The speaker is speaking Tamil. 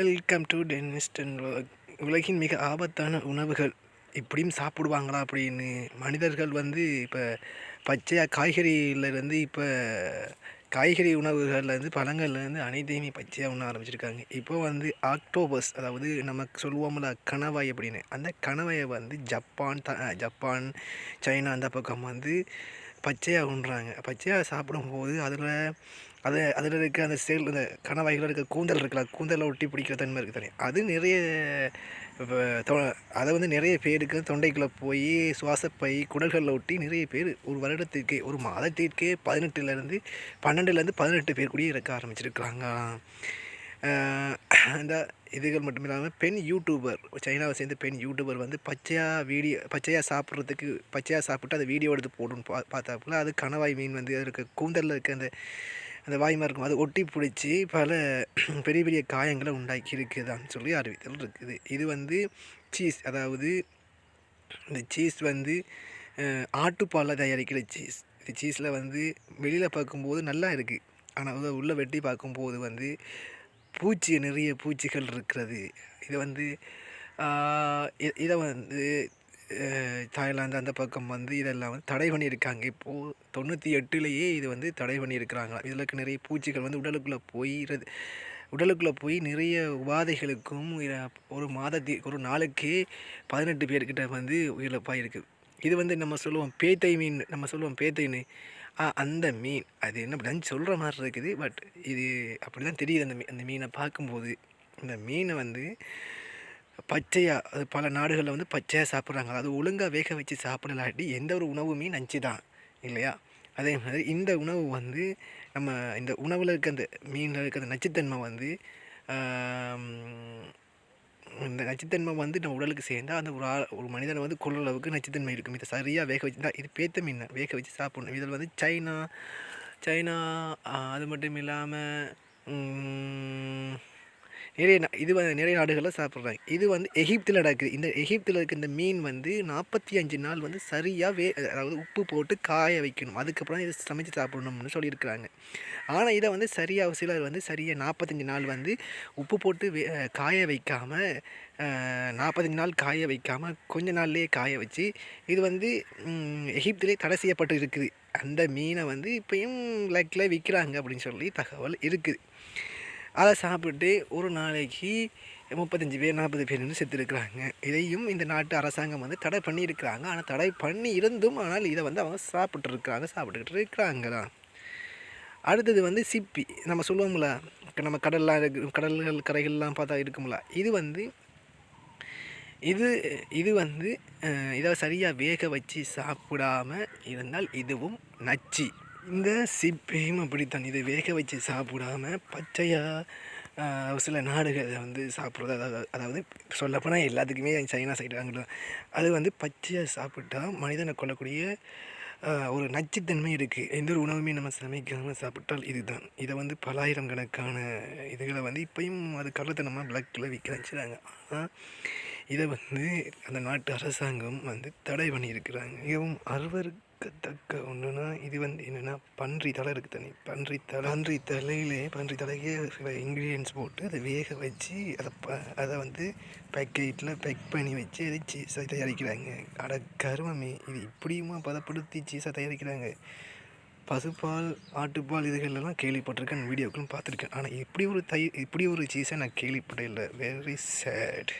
வெல்கம் டு டென்னிஸ்டன் உலகின் மிக ஆபத்தான உணவுகள். இப்படியும் சாப்பிடுவாங்களா அப்படின்னு மனிதர்கள் வந்து இப்போ பச்சையாக காய்கறியிலேருந்து இப்போ காய்கறி உணவுகள்லேருந்து பழங்கள்லேருந்து அனைத்தையுமே பச்சையாக உண்ண ஆரம்பிச்சிருக்காங்க. இப்போ வந்து ஆக்டோபஸ் அதாவது நமக்கு சொல்லுவோம்ல கணவாய் அப்படின்னு. அந்த கணவாயை வந்து ஜப்பான் த ஜப்பான் சைனா அந்த பக்கம் வந்து பச்சையாக உண்றாங்க. பச்சையாக சாப்பிடும்போது அதில் அது அதில் இருக்க அந்த சேல் அந்த கணவாய்கள் இருக்க கூந்தல் இருக்குல்ல கூந்தலை ஒட்டி பிடிக்கிற தன்மை இருக்குது தனி. அது நிறைய இப்போ தொ அதை வந்து நிறைய பேருக்கு தொண்டைக்குள்ளே போய் சுவாசப்பை குடல்களில் ஒட்டி நிறைய பேர் ஒரு வருடத்திற்கே ஒரு மாதத்திற்கே பதினெட்டுலேருந்து பன்னெண்டுலேருந்து பதினெட்டு பேர் கூட இறக்க ஆரம்பிச்சிருக்கிறாங்க. இந்த இதுகள் மட்டும் இல்லாமல் பெண் யூடியூபர் சைனாவை சேர்ந்த பெண் யூடியூபர் வந்து பச்சையாக வீடியோ பச்சையாக சாப்பிட்றதுக்கு பச்சையாக சாப்பிட்டு அதை வீடியோ எடுத்து போடணும்னு பா பார்த்தாப்புல அது கணவாய் மீன் வந்து அது இருக்க கூந்தலில் இருக்க அந்த அந்த வாய்மா இருக்கும். அது ஒட்டி பிடிச்சி பல பெரிய பெரிய காயங்களை உண்டாக்கி இருக்குதான்னு சொல்லி அறிவித்தல் இருக்குது. இது வந்து சீஸ் அதாவது இந்த சீஸ் வந்து ஆட்டுப்பாலில் தயாரிக்கிற சீஸ் இந்த சீஸில் வந்து வெளியில் பார்க்கும்போது நல்லா இருக்குது ஆனால் உள்ளே வெட்டி பார்க்கும்போது வந்து பூச்சி நிறைய பூச்சிகள் இருக்கிறது. இது வந்து இதை வந்து தாய்லாந்து அந்த பக்கம் வந்து இதெல்லாம் வந்து தடை பண்ணியிருக்காங்க. இப்போது தொண்ணூற்றி எட்டுலேயே இது வந்து தடை பண்ணியிருக்கிறாங்களா இதில் இருக்க நிறைய பூச்சிகள் வந்து உடலுக்குள்ளே போயிடுறது உடலுக்குள்ளே போய் நிறைய உபாதைகளுக்கும் ஒரு மாதத்தி ஒரு நாளைக்கு பதினெட்டு பேர்கிட்ட வந்து உயிரிழப்பாக இருக்குது இது வந்து நம்ம சொல்லுவோம் பேத்தை மீன் நம்ம சொல்லுவோம் பேத்தை மீன் அந்த மீன் அது என்ன அப்படின்னு சொல்கிற மாதிரி இருக்குது. பட் இது அப்படி தான் தெரியுது அந்த மீ அந்த மீனை பார்க்கும்போது. இந்த மீனை வந்து பச்சையாக அது பல நாடுகளில் வந்து பச்சையாக சாப்பிட்றாங்க. அது ஒழுங்காக வேக வச்சு சாப்பிடலாட்டி எந்த ஒரு உணவுமே நஞ்சு தான் இல்லையா? அதே மாதிரி இந்த உணவு வந்து நம்ம இந்த உணவில் இருக்க அந்த மீனில் இருக்க அந்த நச்சுத்தன்மை வந்து இந்த நச்சுத்தன்மை வந்து நம்ம உடலுக்கு சேர்ந்தால் அந்த ஒரு ஆள் ஒரு மனிதனை வந்து கொள்ள அளவுக்கு நச்சுத்தன்மை இருக்கும். இதை சரியாக வேக வச்சு தான் இது பேத்த மீன் வேக வச்சு சாப்பிடணும். இதில் வந்து சைனா சைனா அது மட்டும் இல்லாமல் நிறைய இது வந்து நிறைய நாடுகளில் சாப்பிட்றாங்க. இது வந்து எகிப்தில் நடக்குது. இந்த எகிப்தில் இருக்க இந்த மீன் வந்து நாற்பத்தி அஞ்சு நாள் வந்து சரியாக வே அதாவது உப்பு போட்டு காய வைக்கணும். அதுக்கப்புறம் இதை சமைச்சு சாப்பிடணும்னு சொல்லியிருக்கிறாங்க. ஆனால் இதை வந்து சரியாக சிலர் வந்து சரியாக நாற்பத்தஞ்சு நாள் வந்து உப்பு போட்டு வே காய வைக்காமல் நாற்பத்தஞ்சு நாள் காய வைக்காமல் கொஞ்ச நாள்லேயே காய வச்சு இது வந்து எகிப்திலே தடை செய்யப்பட்டு இருக்குது. அந்த மீனை வந்து இப்போயும் லக்கில் விற்கிறாங்க அப்படின்னு சொல்லி தகவல் இருக்குது. அதை சாப்பிட்டு ஒரு நாளைக்கு முப்பத்தஞ்சு பேர் நாற்பது பேர் செத்துருக்குறாங்க. இதையும் இந்த நாட்டு அரசாங்கம் வந்து தடை பண்ணியிருக்கிறாங்க. ஆனால் தடை பண்ணி இருந்தும் ஆனால் இதை வந்து அவங்க சாப்பிட்ருக்குறாங்க சாப்பிட்டுக்கிட்டு இருக்கிறாங்க தான் அடுத்தது வந்து சிப்பி. நம்ம சொல்லுவோம்ல நம்ம கடல்லாம் இருக்கு கடல்கள் கரைகள்லாம் பார்த்தா இருக்கும்ல. இது வந்து இது இது வந்து இதை சரியாக வேக வச்சு சாப்பிடாம இருந்தால் இதுவும் நச்சு. இந்த சிப்பையும் அப்படித்தான். இதை வேக வச்சு சாப்பிடாம பச்சையாக சில நாடுகளை வந்து சாப்பிட்றது. அதாவது அதாவது சொல்லப்போனால் எல்லாத்துக்குமே சைனா சைடு அது வந்து பச்சையாக சாப்பிட்டா மனிதனை கொல்லக்கூடிய ஒரு நச்சுத்தன்மை இருக்குது எந்த ஒரு உணவுமே நம்ம சமைக்காமல் சாப்பிட்டால் இதுதான். இதை வந்து பலாயிரம் கணக்கான இதுகளை வந்து இப்போயும் அது கள்ளத்தனமாக பிளாக்கில் விற்க வச்சுறாங்க ஆனால் இதை வந்து அந்த நாட்டு அரசாங்கம் வந்து தடை பண்ணியிருக்கிறாங்க. மிகவும் அருவருக்கத்தக்க ஒன்றுனா இது வந்து என்னென்னா பன்றி தலை இருக்குது தனி. பன்றி தலை. பன்றி தலையிலே பன்றி தலையே சில இன்க்ரீடியன்ஸ் போட்டு அதை வேக வச்சு அதை ப அதை வந்து பேக்கெட்டில் பேக் பண்ணி வச்சு அதை சீஸாக தயாரிக்கிறாங்க. அட கருமமே இது இப்படியுமா பதப்படுத்தி சீஸாக தயாரிக்கிறாங்க? பசுப்பால் ஆட்டுப்பால் இதுகளெல்லாம் கேள்விப்பட்டிருக்கேன் வீடியோக்களும் பார்த்துருக்கேன். ஆனால் இப்படி ஒரு தை இப்படி ஒரு சீஸை நான் கேள்விப்படலை வெரி சேட்